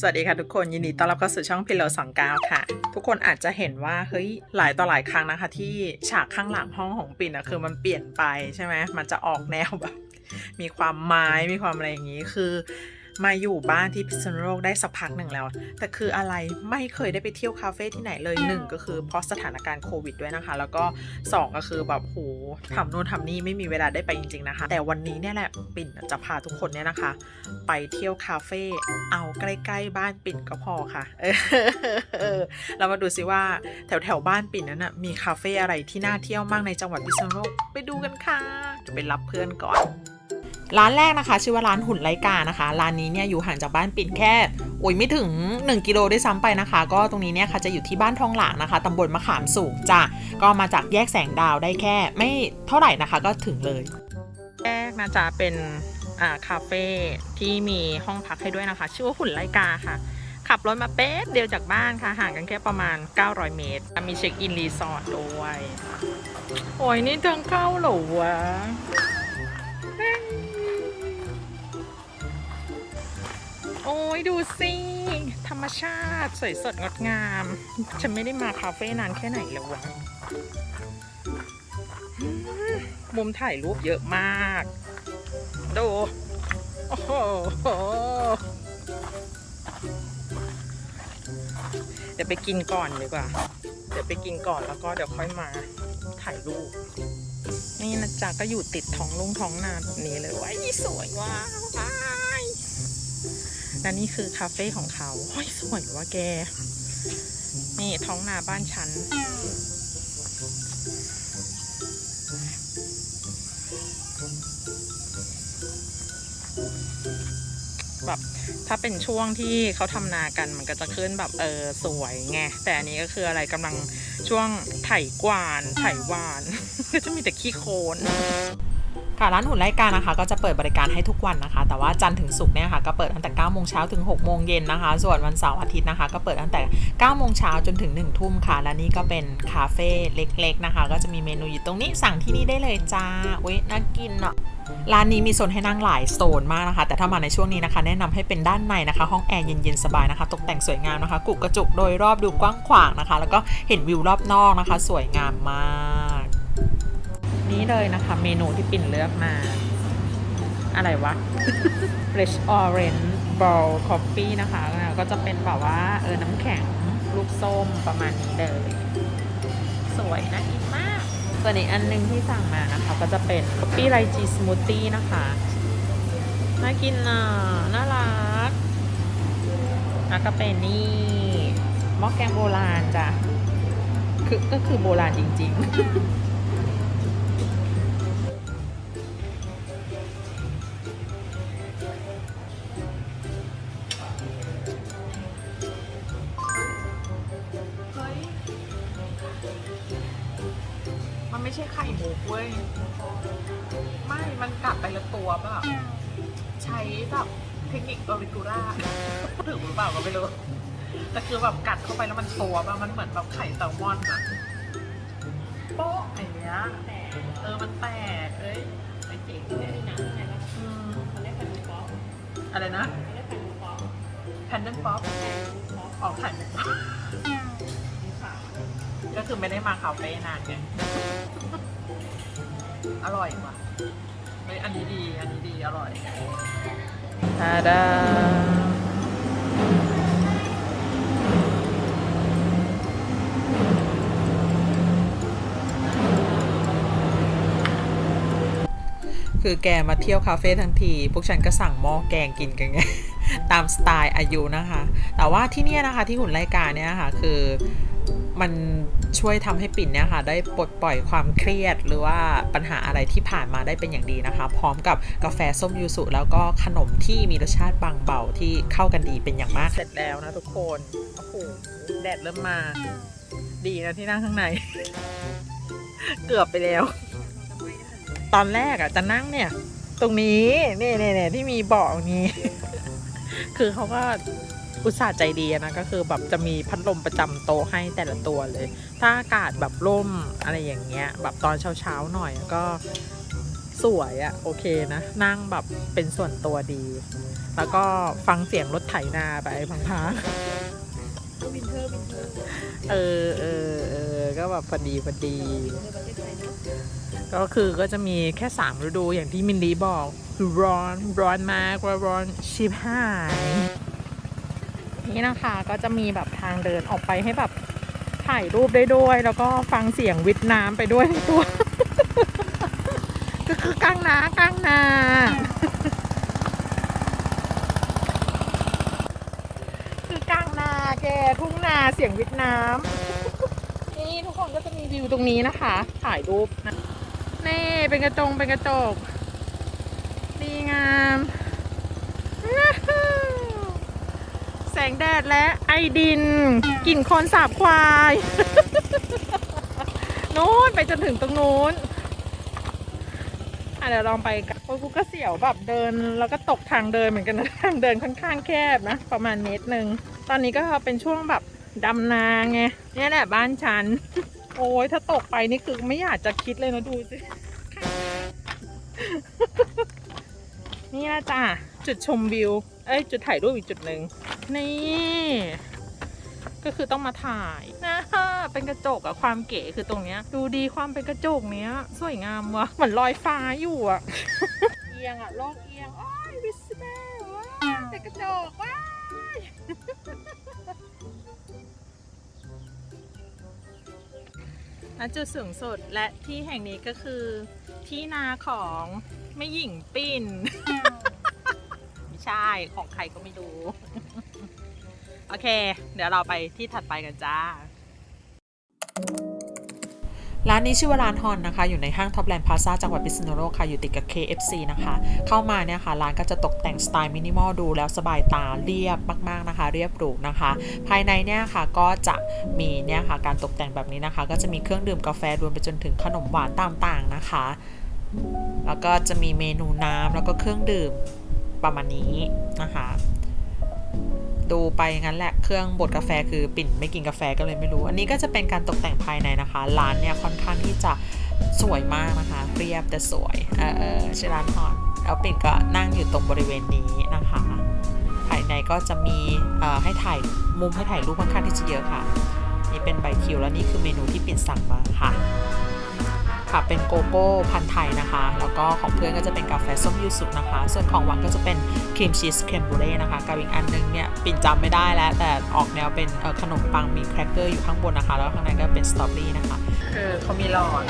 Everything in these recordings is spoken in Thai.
สวัสดีค่ะทุกคนยินดีต้อนรับเข้าสู่ช่องพิโลสองเก้าค่ะ ทุกคนอาจจะเห็นว่าเฮ้ยหลายต่อหลายครั้งนะคะ ที่ฉากข้างหลังห้องของปิ่นอะคือมันเปลี่ยนไปใช่ไหมมันจะออกแนวแบบ มีความไม้มีความอะไรอย่างนี้คือ มาอยู่บ้านที่พิษณุโลกได้สักพักหนึ่งแล้ว แต่คืออะไรไม่เคยได้ไปเที่ยวคาเฟ่ที่ไหนเลยหนึ่งก็คือเพราะสถานการณ์โควิดด้วยนะคะ แล้วก็สองก็คือแบบโหทำโน่นทำนี่ไม่มีเวลาได้ไปจริงๆนะคะ แต่วันนี้เนี่ยแหละปิ่นจะพาทุกคนเนี่ยนะคะ ไปเที่ยวคาเฟ่เอาใกล้ๆบ้านปิ่นก็พอค่ะเรามาดูซิว่าแถวแถวๆบ้านปิ่นนั้นนะมีคาเฟ่อะไรที่น่าเที่ยวมากในจังหวัดพิษณุโลกไปดูกันค่ะ จะไปรับเพื่อนก่อน ร้านแรกนะคะ ชื่อว่าร้านหุ่นไลกานะคะ ร้านนี้เนี่ยอยู่ห่างจากบ้านปิ่นแค่โอ้ยไม่ถึง 1 กิโลด้วยซ้ำไปนะคะ ก็ตรงนี้เนี่ยค่ะจะอยู่ที่บ้านทองหลางนะคะตำบลมะขามสูงจ้ะก็มาจากแยกแสงดาวได้แค่ ไม่เท่าไหร่นะคะก็ถึงเลย แรกนะจ๊ะเป็นอ่าคาเฟ่ที่มีห้องพักให้ด้วยนะคะ ชื่อว่าหุ่นไลกาค่ะ ขับรถมาเป๊บเดียวจากบ้านค่ะ ห่างกันแค่ประมาณ 900 เมตร มีเช็คอินรีสอร์ทด้วย โอ้ยนี่ทางเข้าเหรอวะ ดูสิธรรมชาติสวยสดงดงาม ฉันไม่ได้มาคาเฟ่นานแค่ไหนแล้ววะมุมถ่ายรูปเยอะมาก ดูโอ้โหเดี๋ยวไปกินก่อนดีกว่า เดี๋ยวไปกินก่อนแล้วก็เดี๋ยวค่อยมาถ่ายรูป นี่นะจ๊ะก็อยู่ติดท้องลุงท้องนาแบบนี้เลยว้ายสวยว่ะว้าย และนี่คือคาเฟ่ของเขาโอ้ยสวยว่ะแก นี่ท้องนาบ้านฉัน แบบถ้าเป็นช่วงที่เขาทำนากันมันก็จะขึ้นแบบเออสวยไง แต่อันนี้ก็คืออะไรกำลังช่วงไถกวาน ไถวาน ก็จะมีแต่ขี้โคลน ค่ะร้านหุ่นไล่กานะคะก็จะเปิดบริการให้ทุกวันนะคะ แต่ว่าจันทร์ถึงศุกร์เนี่ยค่ะก็เปิดตั้งแต่9โมงเช้าถึง6โมงเย็นนะคะ ส่วนวันเสาร์อาทิตย์นะคะ ก็เปิดตั้งแต่9โมงเช้าจนถึง1ทุ่มค่ะ และนี่ก็เป็นคาเฟ่เล็ก ๆนะคะ ก็จะมีเมนูอยู่ตรงนี้สั่งที่นี่ได้เลยจ้าอุ้ยน่ากินอะร้านนี้มีโซนให้นั่งหลายโซนมากนะคะ แต่ถ้ามาในช่วงนี้นะคะ แนะนำให้เป็นด้านในนะคะ ห้องแอร์เย็นๆสบายนะคะ ตกแต่งสวยงามนะคะกุกกระจุกโดยรอบดูกว้างขวางนะคะ แล้วก็เห็นวิวรอบนอกนะคะ สวยงามมาก นี่เลยนะคะ เมนูที่ปิ่นเลือกมา อะไรวะ Fresh Orange Bowl Coffee นะคะ ก็จะเป็นแบบว่าเออน้ำแข็งลูกส้มประมาณนี้เลย สวยน่ากินมาก ส่วนอีกอันหนึงที่สั่งมานะคะ ก็จะเป็น Coffee r i g e Smoothie นะคะ น่ากินอะ น่ารักแล้วก็เป็นนี่หม้อแกงโบราณจ้ะคือก็คือโบราณจริง ๆ ข่มุกเว้ย ไม่ มันกัดไปละตัวแบบใช้แบบเทคนิคออริกูล่าถึงหรือเปล่าก็ไม่รู้ แต่คือแบบกัดเข้าไปแล้วมันตัวแบบมันเหมือนแบบไข่แซลมอนอะโป๊ะอย่างเงี้ยเออ มันแตกเอ้ยไม่จริงเนี่ยอืมอะไรนะแพนเดนป๊อปออกไข่มุกป๊อปก็คือไม่ได้มาคาเฟ่นานไง อร่อยว่ะเฮ้ยอันนี้ดี อันนี้ดีอร่อยทาดาคือแกมาเที่ยวคาเฟ่ทั้งที พวกฉันก็สั่งหม้อแกงกินกันไง ตามสไตล์อายุนะคะ แต่ว่าที่เนี่ยนะคะที่หุ่นรายการเนี่ยค่ะคือ มันช่วยทำให้ปิ่นเนี่ยค่ะได้ปลดปล่อยความเครียด หรือว่าปัญหาอะไรที่ผ่านมาได้เป็นอย่างดีนะคะ พร้อมกับกาแฟส้มยูสุแล้วก็ขนมที่มีรสชาติบางเบาที่เข้ากันดีเป็นอย่างมากเสร็จแล้วนะทุกคนโอ้โหแดดเริ่มมา ดีนะที่นั่งข้างใน เกือบไปแล้ว ตอนแรกอะจะนั่งเนี่ย ตรงนี้เนี่ยเนี่ยเน่ที่มีเบาะนี้ คือเขาก็ อุตส่าห์ใจดีนะก็คือแบบจะมีพัดลมประจำโต๊ะให้แต่ละตัวเลย ถ้าอากาศแบบร่มอะไรอย่างเงี้ย แบบตอนเช้าๆหน่อยก็สวยอะโอเคนะ นั่งแบบเป็นส่วนตัวดี แล้วก็ฟังเสียงรถไถนาไปพังๆวินเทอร์วินเทอร์เออเออเออก็แบบพอดีพอดีก็คือก็จะมีแค่สามฤดูอย่างที่มินดีบอกคือร้อนร้อนมากว่าร้อนชิบหาย นี่นะคะก็จะมีแบบทางเดินออกไปให้แบบถ่ายรูปได้ด้วย แล้วก็ฟังเสียงวิทน้ำไปด้วยในตัวก็คือกลางนากลางนาคือกลางนาแกทุ่งนาเสียงวิทน้ำนี่ทุกคนก็จะมีวิวตรงนี้นะคะ ถ่ายรูปนะนี่เป็นกระจงเป็นกระจกดีงาม แสงแดดและไอดินกลิ่นโคลนสาบควายนู้นไปจนถึงตรงนู้นอะเดี๋ยวลองไปกันโอ้กูก็เสียวแบบเดิน แล้วก็ตกทางเดินเหมือนกันนะทางเดินค่อนข้างแคบนะ ประมาณเมตรหนึ่งตอนนี้ก็เป็นช่วงแบบดำนาไงนี่แหละบ้านฉัน โอ้ยถ้าตกไปนี่คือไม่อยากจะคิดเลยนะดูสิ นี่นะจ้ะจุดชมวิว เอ้ย จุดถ่ายรูปอีกจุดหนึ่ง นี่ ก็คือต้องมาถ่ายนะเป็นกระจกอะความเก๋คือตรงเนี้ย ดูดีความเป็นกระจกเนี้ย สวยงามวะเหมือนลอยฟ้าอยู่อะเอียงอะโลกเอียงอ้อยวิสเบลว้าเป็นกระจกว้าณจุดสูงสุดและที่แห่งนี้ก็คือที่นาของไม่หญิงปิ้นไม่ใช่ของใครก็ไม่รู้ โอเค เดี๋ยวเราไปที่ถัดไปกันจ้า ร้านนี้ชื่อว่าร้านฮอนนะคะ อยู่ในห้างท็อปแลนด์พาซาจังหวัดพิษณุโลกค่ะ อยู่ติดกับ KFC นะคะ เข้ามาเนี่ยค่ะ ร้านก็จะตกแต่งสไตล์มินิมอลดูแล้วสบายตาเรียบมาก ๆนะคะ เรียบหรูนะคะ ภายในเนี่ยค่ะก็จะมีเนี่ยค่ะการตกแต่งแบบนี้นะคะ ก็จะมีเครื่องดื่มกาแฟรวมไปจนถึงขนมหวานต่างๆนะคะ แล้วก็จะมีเมนูน้ำแล้วก็เครื่องดื่มประมาณนี้นะคะ ดูไปงั้นแหละเครื่องบดกาแฟคือปิ่นไม่กินกาแฟก็เลยไม่รู้ อันนี้ก็จะเป็นการตกแต่งภายในนะคะ ร้านเนี่ยค่อนข้างที่จะสวยมากนะคะ เรียบแต่สวยเออเออชื่อร้านฮอนแล้วปิ่นก็นั่งอยู่ตรงบริเวณนี้นะคะ ภายในก็จะมีเอ่อให้ถ่ายมุมให้ถ่ายรูปค่อนข้างที่จะเยอะค่ะ นี่เป็นใบคิวแล้วนี่คือเมนูที่ปิ่นสั่งมาค่ะ ค่ะเป็นโกโก้พันธุ์ไทยนะคะ แล้วก็ของเพื่อนก็จะเป็นกาแฟส้มยูสุนะคะ ส่วนของหวานก็จะเป็นครีมชีสเครมบูเร่นะคะกับอีกอันนึงเนี่ยปิ่นจำไม่ได้แล้ว แต่ออกแนวเป็นเอ่อขนมปังมีแครกเกอร์อยู่ข้างบนนะคะ แล้วข้างในก็เป็นสตรอเบอรี่นะคะคือเขามีหลอด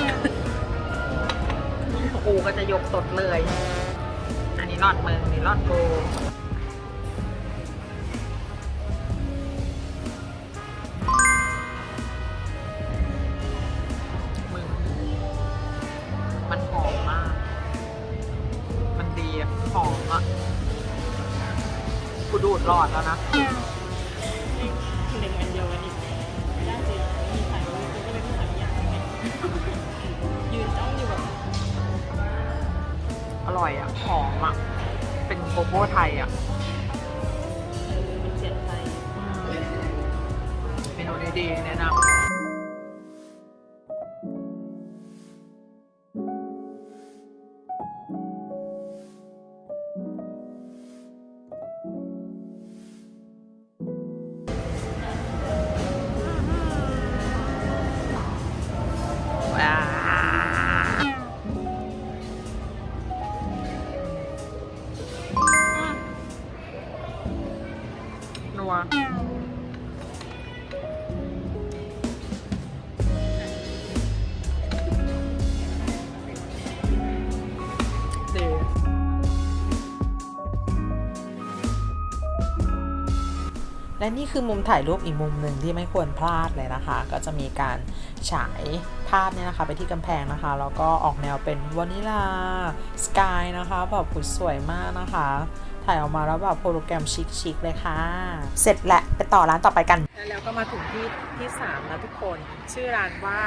กูก็จะยกสดเลย อันนี้หลอดมึงนี่หลอดกู ร่อยอะหอมอะเป็นโกโก้ไทยอะเออมันเสียดไทยเมนูนี้ดีแนะนำ และนี่คือมุมถ่ายรูปอีกมุมหนึ่งที่ไม่ควรพลาดเลยนะคะ ก็จะมีการฉายภาพเนี่ยนะคะ ไปที่กำแพงนะคะ แล้วก็ออกแนวเป็นวานิลาสกายนะคะแบบสวยมากนะคะ ถ่ายออกมาแล้วแบบโปรแกรมชิคๆเลยค่ะ เสร็จแล้วไปต่อร้านต่อไปกัน แล้วก็มาถึงที่ที่3แล้วทุกคน ชื่อร้านว่า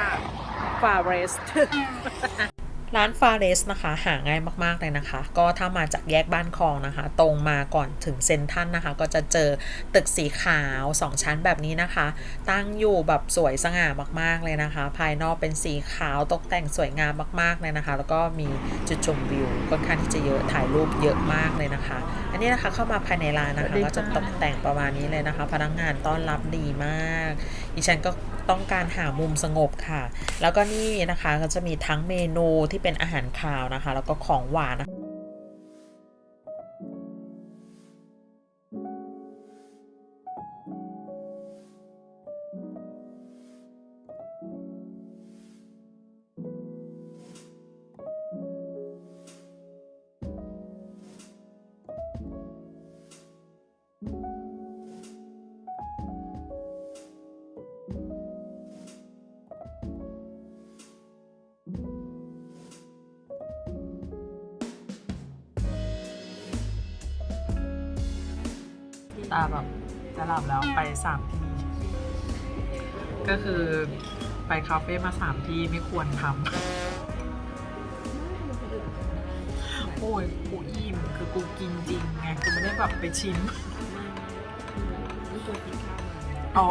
Forest ร้ ร้านฟาเรสนะคะหาง่ายมากๆเลยนะคะ ก็ถ้ามาจากแยกบ้านคลองนะคะ ตรงมาก่อนถึงเซนทันนะคะ ก็จะเจอตึกสีขาว 2 ชั้นแบบนี้นะคะ ตั้งอยู่แบบสวยสง่ามากๆเลยนะคะ ภายนอกเป็นสีขาวตกแต่งสวยงามมากๆเลยนะคะ แล้วก็มีจุดชมวิวค่อนข้างที่จะเยอะถ่ายรูปเยอะมากเลยนะคะ อันนี้นะคะเข้ามาภายในร้านนะคะก็จะตกแต่งประมาณนี้เลยนะคะ พนักงานต้อนรับดีมากดิฉันก็ต้องการหามุมสงบค่ะ แล้วก็นี่นะคะก็จะมีทั้งเมนูที่เป็นอาหารคาวนะคะ แล้วก็ของหวานนะคะ ตาแบบจะหลับแล้วไปสามที่ ก็คือไปคาเฟ่มาสามที่ไม่ควรทำโอ้ยกูอิ่มคือกูกินจริงไงกูไม่ได้แบบไปชิมนี่ตัวกินข้าวมาอ๋อ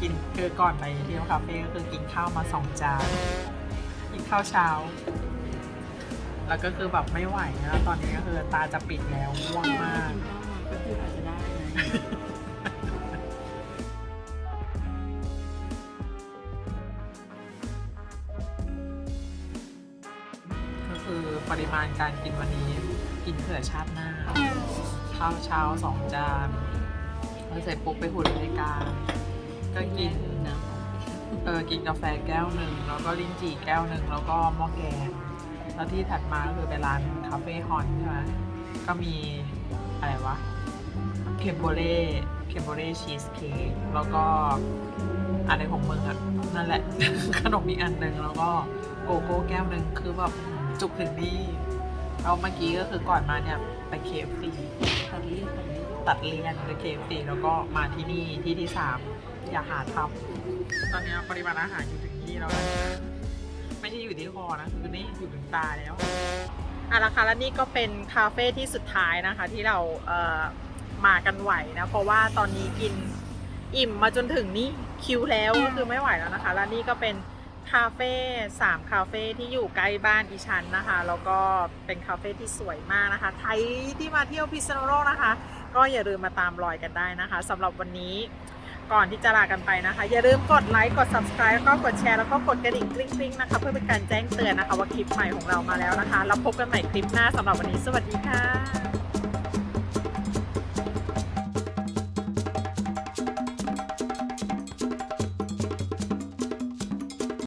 กินคือก่อนไปเที่ยวคาเฟ่ก็คือกินข้าวมาสองจานกินข้าวเช้า แล้วก็คือแบบไม่ไหวนะตอนนี้ก็คือตาจะปิดแล้วง่วงมาก ก็คือปริมาณการกินวันนี้ กินเผื่อชาติหน้า ข้าวเช้าสองจานแล้วเสร็จปุ๊บไปหุ่นรายการ ก็กินนะเออกินกาแฟแก้วหนึ่ง แล้วก็ลิ้นจี่แก้วหนึ่ง แล้วก็หม้อแกงแล้วที่ถัดมาก็คือไปร้านคาเฟ่ฮอนใช่ไหมก็มีอะไรวะ เคมโบเล่เคมโบเล่ชีสเค้กแล้วก็อะไรของมึงอะนั่นแหละ ขนมอีกอันหนึ่งแล้วก็โกโก้แก้วหนึ่งคือแบบจุกถึงนี่แล้วเมื่อกี้ก็คือก่อนมาเนี่ยไปเคฟซีตัดเลี่ยนตัดเลี่ยนตัดเลียนไปเคฟซีแล้วก็มาที่นี่ที่ที่สามอย่าหาทำตอนนี้ปริมาณอาหารอยู่ถึงนี่แล้วไม่ใช่อยู่ที่คอนะคือนี่อยู่ถึงตาแล้วอะละค่ะแล้วนี่ก็เป็นคาเฟ่ที่สุดท้ายนะคะ ที่เราเอ่อ มากันไหวนะเพราะว่าตอนนี้กินอิ่มมาจนถึงนี่คิวแล้วก็คือไม่ไหวแล้วนะคะ แล้วนี่ก็เป็นคาเฟ่สามคาเฟ่ที่อยู่ใกล้บ้านอีชันนะคะ แล้วก็เป็นคาเฟ่ที่สวยมากนะคะ ใครที่มาเที่ยวพิษณุโลกนะคะ ก็อย่าลืมมาตามรอยกันได้นะคะสำหรับวันนี้ก่อนที่จะลากันไปนะคะ อย่าลืมกดไลค์กด subscribe แล้วก็กดแชร์แล้วก็กดกระดิ่งกริ๊งๆนะคะ เพื่อเป็นการแจ้งเตือนนะคะว่าคลิปใหม่ของเรามาแล้วนะคะ แล้วพบกันใหม่คลิปหน้าสำหรับวันนี้สวัสดีค่ะ